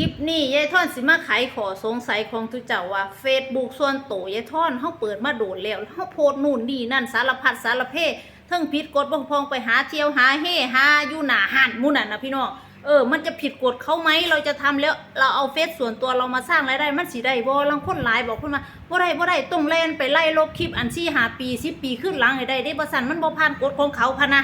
ลิปนี้ยายท่อนสิมาไขขอสงสัยของทุกเจ้าว่า Facebook ส่วนตัวยายท่อนเฮาเปิดมาโดนแล้วเฮาโพสต์นู่นนี่นั่นสารพัดสารเพเทั้งผิดกฎบ่พองไปหาเที่ยวหาเฮหาอยู่หนาห้านมู่นั่นนะพี่น้องเออ มันจะผิดกฎเขาไหม เราจะทำแล้วเราเอาเฟซส่วนตัวเรามาสร้างรายได้ มันสิได้บ่ลังคนหลายบอกเพิ่นมาบ่ได้บ่ได้ต้องแล่นไปไล่ลบคลิปอันซี่หาปี10ปีขึ้นหลังให้ได้ได้บ่ซั่นมันบ่ผ่านกฎของเขาพะนะ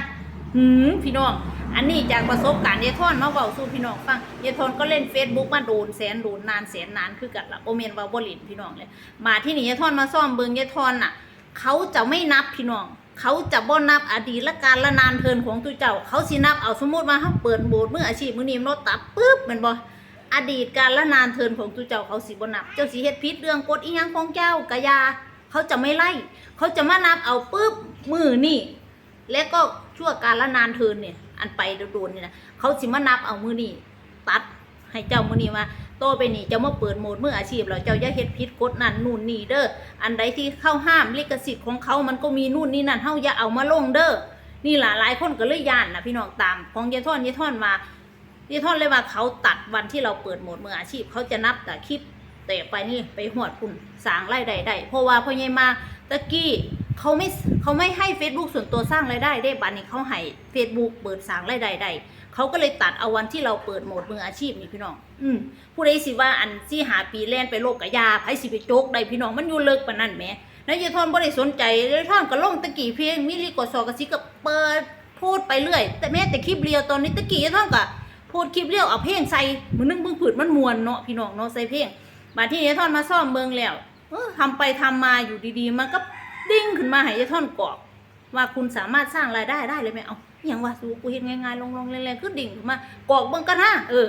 หืมพี่น้อง อันนี้จากประสบการณ์ยายทอนมาเว้าสู่พี่น้องฟังยายทอนก็เล่น Facebook มาโดนแสนโดนนานแสนนานคือกันละโอเมนว่าบ่ลินพี่น้องเลย มาที่นี่ยายทอนมาซ่อมเบิงยายทอนน่ะ เขาจะไม่นับพี่น้อง เขาจะบ่นับอดีตและการละนานเทินของตุเจ้า เขาสินับเอาสมมติว่าเขาเปิดโบสถ์มืออาชีพมือนี้รถตับปุ๊บแมันบ่อดีตการละนานเทินของตุเจ้าเขาสิบ่นับ เจ้าสิเฮ็ดผิดเรื่องกฎอีหยังของเจ้ากะยา เขาจะไม่ไล่ เขาจะมานับเอาปุ๊บมือนี่และก็ ชั่วการละนานเทินเนี่ย อันไปโดนๆนี่นะเขาสิมานับเอามือนี่ตัดให้เจ้ามือนี่มาโตไปนี่เจ้ามาเปิดโหมดมืออาชีพแล้วเจ้าอย่าเฮ็ดผิดกฎนั่นนู่นนี่เด้ออันใดที่เข้าห้ามลิขสิทธิ์ของเขามันก็มีนู่นนี่นั่นเฮาอย่าเอามาลงเด้อนี่ล่ะหลายคนก็เลยย่านนะพี่น้องตามของยายท่อนยายท่อนมายายท่อนเลยว่าเขาตัดวันที่เราเปิดโหมดมืออาชีพเขาจะนับแต่คลิปแต่ไปนี่ไปหวดคุณสางรายได้ได้เพราะว่าพ่อใหญ่มาตะกี้ เขาไม่เขาไม่ให้ Facebook ส่วนตัวสร้างรายได้ได้บัดนี้เขาให้ Facebook เปิดสร้างรายได้ได้เขาก็เลยตัดเอาวันที่เราเปิดโหมดมืออาชีพนี่พี่น้อง อืมผู้ใดสิว่าอันที่หาปีแล่นไปโลกกะยาไผสิไปโจกได้พี่น้องมันอยู่เลิกปานนั้นแหมนายยายทอนบ่ได้สนใจยายท่อนก็ลงตะกี้เพียงมิลิกดซอกะสิก็เปิดพูดไปเรื่อย แต่แม้แต่คลิปเรียวตอนนี้ตะกี้ยายทอนก็พูดคลิปเรียวเอาเพลงใส่มือนึงมึงผืดมันมวนเนาะพี่น้องเนาะใส่เพลงมาที่ยายทอนมาซ่อมเมืองแล้วเออทำไปทำมาอยู่ดีๆมันก็ ดิ้งขึ้นมาให้ยายท่อนกรอกว่าคุณสามารถสร้างรายได้ได้เลยไหมเอาอย่างว่าสูกูเห็นง่ายๆลงๆแรงๆขึ้นดิ่งขึ้นมากรอกเบิ่งก็นะเออ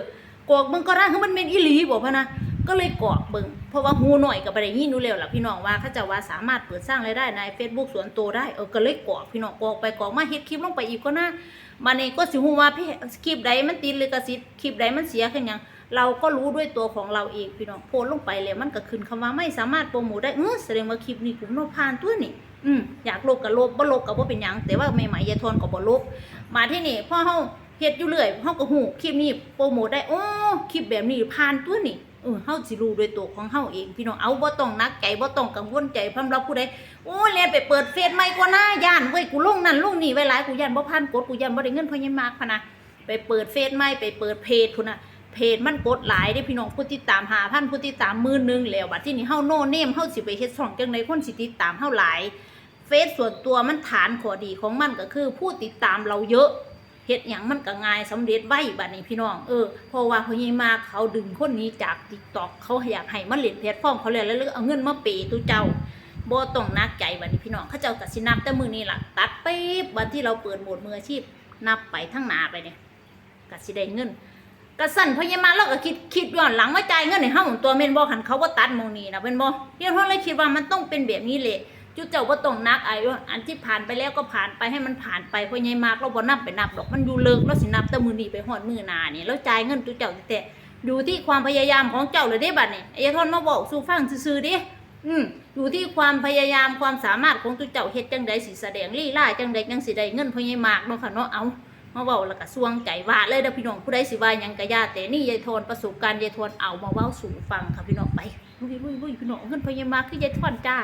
กรอกเบิ่งก็นะคือมันเป็นอีหลีบอกพะนะก็เลยกรอกเบิ่งเพราะว่าหูหน่อยกับประเด็นนี้นูเร็วล่ะพี่น้องว่าเขาจะว่าสามารถเปิดสร้างรายได้ใน Facebook ส่วนตัวได้เออก็เลยกรอกพี่น้องกรอกไปกรอกมาเฮ็ดคลิปลงไปอีกก็นะมาเนี่ก็สิฮู้ว่าพี่คลิปใดมันติดลิขสิทธิ์คลิปใดมันเสียขึ้นยัง เราก็รู้ด้วยตัวของเราเองพี่น้องโพสลงไปแล้วมันก็ขึ้นคำว่าไม่สามารถโปรโมทได้เออแสดงว่าคลิปนี้ผมโนผ่านตัวนี่อืมอยากลบกับลบบ่ลบกับบ่เป็นหยังแต่ว่าใหม่ๆยายทนก็บ่ลบมาที่นี่พ่อเฮาเฮ็ดอยู่เรื่อยเฮาก็ฮู้คลิปนี้โปรโมทได้โอ้คลิปแบบนี้ผ่านตัวนี่เออเฮาสิรู้ด้วยตัวของเฮาเอง พี่น้องเอาบ่ต้องนักใจบ่ต้องกังวลใจสำหรับผู้ใดโอ้เรียนไปเปิดเฟซใหม่กว่าหน้าย่านเว้ยกูลงนั่นลงนี่ไว้หลายกูย่านบ่ผ่านกฎกูย่านบ่ได้เงินเพราะยังมากพะนะไปเปิดเฟซใหม่ไปเปิดเพจพุ่นน่ะ เพจมันกดหลายได้พี่น้องผู้ติดตามหาพันผู้ติดตามมื่นหนึงแล้วบัดที่นี่เฮาโนเนมเฮาสิไปเฮ็ดช่องจังไดคนสิติดตามเฮาหลายเฟซส่วนตัวมันฐานข้อดีของมันก็คือ ผู้ติดตามเราเยอะเฮ็ดหยังมันก็ง่ายสำเร็จไวบัดนี้พี่น้องเออเพราะว่าพอใหญ่มาเขาดึงคนนี้จาก TikTok เขาอยากให้มันเล่นแพลตฟอร์มเขาเลยแล้วเลยเอาเงินมาเปย์ตุเจ้าบ่ต้องนักใจบัดนี้พี่น้องเขาเจ้าก็สินับแต่มื้อนี้ล่ะตัดไปบวันที่เราเปิดโหมดมืออาชีพนับไปทั้งหน้าไปเนี่ยก็สิได้เงิน กระสันพยามาแล้วก็คิดคิดย้อนหลังว่าจ่ายเงินให้เฮาหมุนตัวแม่นบ่คันเขาบ่ตัดหมองนี้นะเป็นบ่เรียนเพราเลยคิดว่ามันต้องเป็นแบบนี้แหละจุดเจ้าบ่ต้องนักไอ้ว่าอันที่ผ่านไปแล้วก็ผ่านไปให้มันผ่านไปเพราะยายมากเราบ่นับไปนับดอกมันอยู่เลิกแล้วสินับแต่มือนี้ไปฮอดมือหนานี่แล้วจ่ายเงินจุดเจ้าแต่อยู่ที่ความพยายามของเจ้าเลยเด้บัดนี้ไอ้ทอนมาบอกสู่ฟังซื่อๆด้อืมอยู่ที่ความพยายามความสามารถของตุเจ้าเฮ็ดจังใดสิแสดงลีลาจังใดจังสิได้เงินพรายายมากเนาะค่ะเนาะเอา มาเว้าแล้วก็สวงใจว่าเลยเด้อพี่น้องผู้ใดสิว่าหยังก็ย่าแต่นี่ยายโทนประสบการณ์ยายโทนเอามาเว้าสู่ฟังค่ะพี่น้องไปลุยลุยลุยพี่น้องเงินพยามาคือยายโทนจ้า